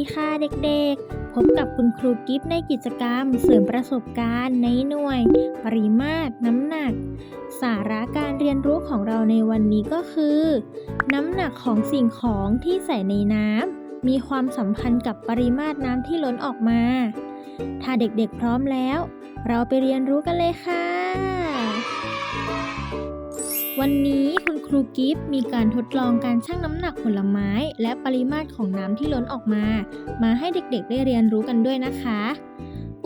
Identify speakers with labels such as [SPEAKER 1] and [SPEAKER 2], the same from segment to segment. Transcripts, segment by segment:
[SPEAKER 1] ดีค่ะ
[SPEAKER 2] เด็กๆ พบกับคุณครูกิฟต์ในกิจกรรม เสริมประสบการณ์ในหน่วย ปริมาตร น้ำหนัก สาระการเรียนรู้ของเราในวันนี้ก็คือ น้ำหนักของสิ่งของที่ใส่ในน้ำมีความสัมพันธ์กับปริมาตรน้ำที่ล้นออกมา ถ้าเด็กๆพร้อมแล้ว เราไปเรียนรู้กันเลยค่ะ วันนี้คุณ รูกิฟต์มีการทดลองการชั่งน้ำหนักผลไม้ และปริมาตรของน้ำที่ล้นออกมา มาให้เด็กๆได้เรียนรู้กันด้วยนะคะ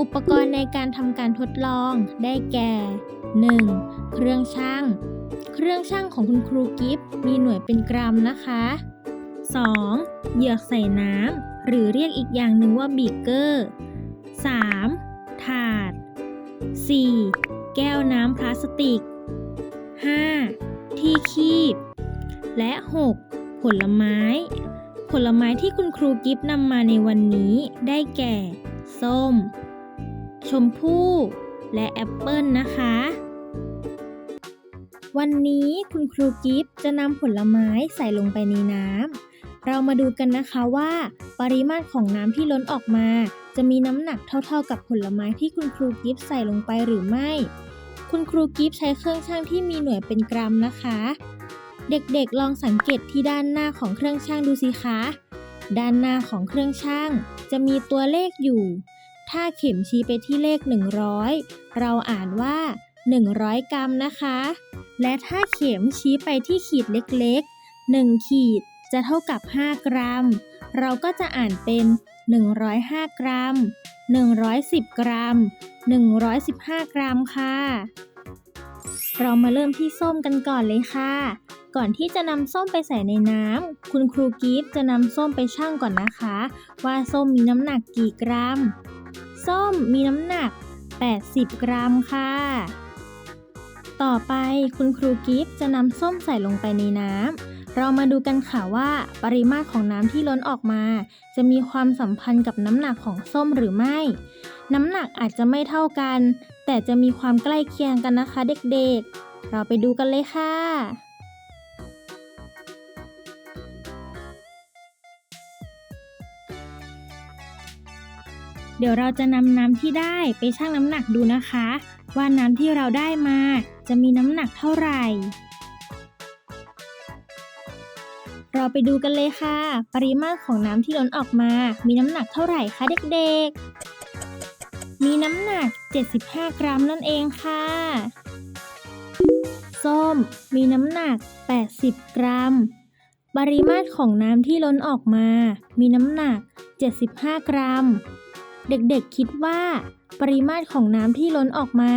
[SPEAKER 2] อุปกรณ์ในการทำการทดลองได้แก่ 1. เครื่องชั่ง เครื่องชั่งของคุณครูกิฟต์มีหน่วยเป็นกรัมนะคะ 2. เหยือกใส่น้ำหรือเรียกอีกอย่างหนึ่งว่าบีเกอร์ 3. ถาด 4. แก้วน้ำพลาสติก 5. และ 6. ผลไม้ ผลไม้ที่คุณครูกิฟต์นำมาในวันนี้ได้แก่ ส้ม ชมพู่ และแอปเปิลนะคะ วันนี้คุณครูกิฟต์จะนำผลไม้ใส่ลงไปในน้ำ เรามาดูกันนะคะว่า ปริมาตรของน้ำที่ล้นออกมา จะมีน้ำหนักเท่าๆกับผลไม้ที่คุณครูกิฟต์ใส่ลงไปหรือไม่ คุณครูกิฟต์ใช้เครื่องชั่งที่มีหน่วยเป็นกรัมนะคะ เด็กๆ ลองสังเกตที่ด้านหน้าของเครื่องชั่งดูสิคะ ด้านหน้าของเครื่องชั่งจะมีตัวเลขอยู่ ถ้าเข็มชี้ไปที่เลข 100 เราอ่านว่า 100 กรัมนะคะ และถ้าเข็มชี้ไปที่ขีดเล็กๆ 1 ขีดจะเท่ากับ 5 กรัม เราก็จะอ่านเป็น 105 กรัม 110 กรัม 115 กรัมค่ะ เรามาเริ่มที่ส้มกันก่อนเลยค่ะ ก่อนที่จะนำส้มไปใส่ในน้ำคุณครูกิฟจะนำส้มไปชั่งก่อนนะคะ ว่าส้มมีน้ำหนักกี่กรัม ส้มมีน้ำหนัก 80 กรัมค่ะ ต่อไปคุณครูกิฟจะนำส้มใส่ลงไปในน้ำเรามาดูกันค่ะว่าปริมาตรของน้ำที่ล้นออกมา จะมีความสัมพันธ์กับน้ำหนักของส้มหรือไม่ น้ำหนักอาจจะไม่เท่ากัน แต่จะมีความใกล้เคียงกันนะคะเด็กๆ เราไปดูกันเลยค่ะ เดี๋ยวเราจะนำน้ำที่ได้ไปชั่งน้ำหนักดูนะคะ ว่าน้ำที่เราได้มาจะมีน้ำหนักเท่าไหร่ เราไปดูกันเลยค่ะ ปริมาตรของน้ำที่ล้นออกมา มีน้ำหนักเท่าไหร่คะเด็กๆ มีน้ำหนัก 75 กรัมนั่นเองค่ะ ส้มมีน้ำหนัก 80 กรัมปริมาตรของน้ำที่ล้นออกมา มีน้ำหนัก 75 กรัม เด็กๆคิดว่า ปริมาตรของน้ำที่ล้นออกมา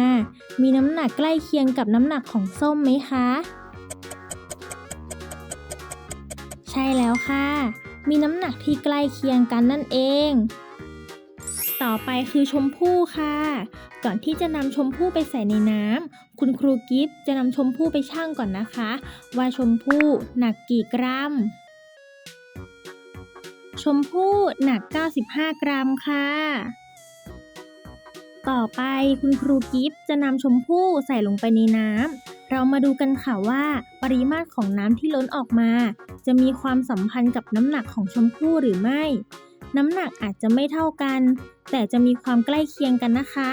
[SPEAKER 2] มีน้ำหนักใกล้เคียงกับน้ำหนักของส้มไหมคะ ใช่แล้วค่ะ มีน้ำหนักที่ใกล้เคียงกันนั่นเอง ต่อไปคือชมพู่ค่ะ ก่อนที่จะนำชมพู่ไปใส่ในน้ำคุณครูกิฟต์จะนำชมพู่ไปชั่งก่อนนะคะ ว่าชมพู่หนักกี่กรัม มพู่หนัก 95 กรัมค่ะ ต่อไปคุณครูกิฟต์จะนำชมพู่ใส่ลงไปในน้ำ เรามาดูกันค่ะว่า ปริมาตรของน้ำที่ล้นออกมา จะมีความสัมพันธ์กับน้ำหนักของชมพู่หรือไม่ น้ำหนักอาจจะไม่เท่ากัน แต่จะมีความใกล้เคียงกันนะคะ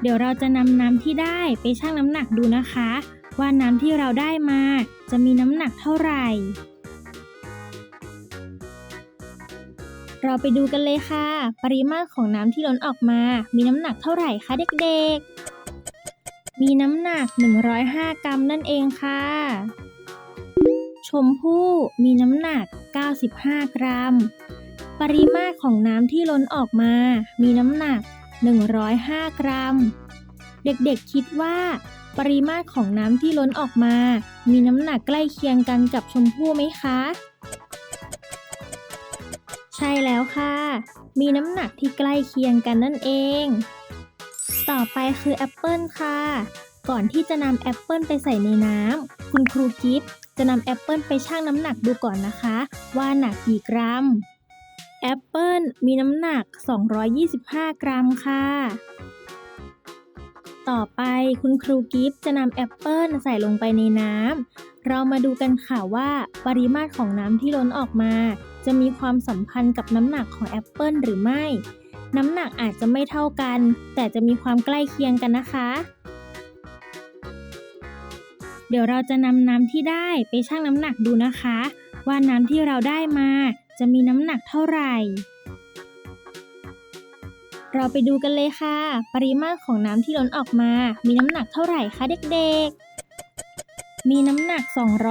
[SPEAKER 2] เดี๋ยวเราจะนำน้ำที่ได้ไปชั่งน้ำหนักดูนะคะว่าน้ำที่เราได้มาจะมีน้ำหนักเท่าไหร่ เราไปดูกันเลยค่ะ ปริมาตรของน้ำที่ล้นออกมา มีน้ำหนักเท่าไหร่คะเด็กๆ มีน้ำหนัก 105 กรัมนั่นเองค่ะ ชมพู่มีน้ำหนัก 95 กรัม ปริมาตรของน้ำที่ล้นออกมา มีน้ำหนัก 105 กรัม เด็กๆคิดว่า ปริมาตรของน้ำที่ล้นออกมา มีน้ำหนักใกล้เคียงกันกับชมพู่ไหมคะ ใช่แล้วค่ะ มีน้ำหนักที่ใกล้เคียงกันนั่นเอง ต่อไปคือแอปเปิลค่ะ ก่อนที่จะนำแอปเปิลไปใส่ในน้ำคุณครูกิฟต์จะนำแอปเปิลไปชั่งน้ำหนักดูก่อนนะคะ ว่าหนักกี่กรัม แอปเปิลมีน้ำหนัก 225 กรัมค่ะ ต่อไปคุณครูกิฟต์จะนำแอปเปิลใส่ลงไปในน้ำ เรามาดูกันค่ะว่าปริมาตรของน้ำที่ล้นออกมา จะมีความสัมพันธ์กับน้ำหนักของแอปเปิลหรือไม่ น้ำหนักอาจจะไม่เท่ากัน แต่จะมีความใกล้เคียงกันนะคะ เดี๋ยวเราจะนำน้ำที่ได้ไปชั่งน้ำหนักดูนะคะ ว่าน้ำที่เราได้มา จะมีน้ำหนักเท่าไหร่ เราไปดูกันเลยค่ะ ปริมาตรของน้ำที่ล้นออกมา มีน้ำหนักเท่าไหร่คะเด็กๆ มีน้ำหนัก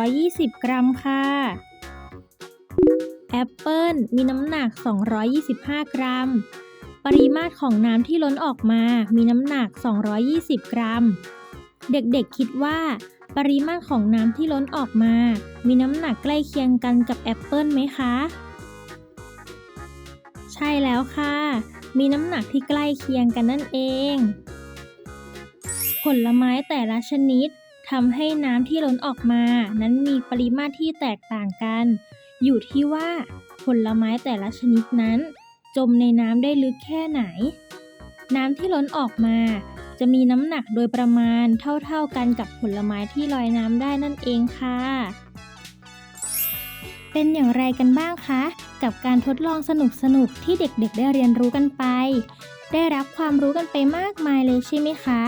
[SPEAKER 2] 220 กรัมค่ะ แอปเปิลมีน้ำหนัก 225 กรัม ปริมาตรของน้ำที่ล้นออกมา มีน้ำหนัก 220 กรัม เด็กๆคิดว่า ปริมาตรของน้ำที่ล้นออกมา มีน้ำหนักใกล้เคียงกันกับแอปเปิลไหมคะ ใช่แล้วค่ะ มีน้ำหนักที่ใกล้เคียงกันนั่นเอง ผลไม้แต่ละชนิด ทำให้น้ำที่ล้นออกมา นั้นมีปริมาตรที่แตกต่างกัน อยู่ที่ว่าผลไม้แต่ละชนิดนั้น จมในน้ำได้ลึกแค่ไหน น้ำที่ล้นออกมา จะมีน้ำหนักโดยประมาณเท่าๆกันกับผลไม้ที่ลอยน้ำได้นั่นเองค่ะ เป็นอย่างไรกันบ้างคะ กับการทดลองสนุกๆที่เด็กๆ ได้เรียนรู้กันไป ได้รับความรู้กันไปมากมายเลยใช่ไหมคะ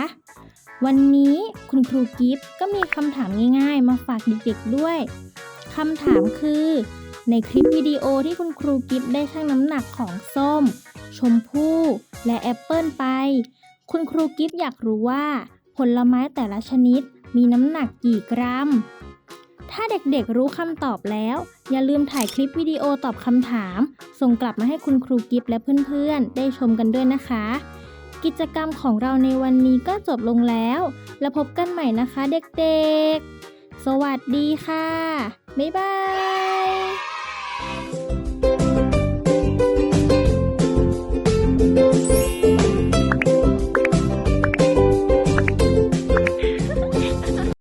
[SPEAKER 2] วันนี้คุณครูกิฟต์ก็มีคำถามง่าย ๆ มาฝากเด็กๆด้วยคำถามคือ ในคลิปวิดีโอที่คุณครูกิฟต์ได้ชั่งน้ำหนักของส้ม ชมพู่และแอปเปิลไป คุณครูกิฟต์อยากรู้ว่า ผลไม้แต่ละชนิดมีน้ำหนักกี่กรัม ถ้าเด็กๆรู้คำตอบแล้ว อย่าลืมถ่ายคลิปวิดีโอตอบคำถาม ส่งกลับมาให้คุณครูกิฟต์และเพื่อนๆ ได้ชมกันด้วยนะคะ กิจกรรมของเราในวันนี้ก็จบลงแล้ว แล้วพบกันใหม่นะคะเด็กๆ สวัสดีค่ะ บ๊ายบาย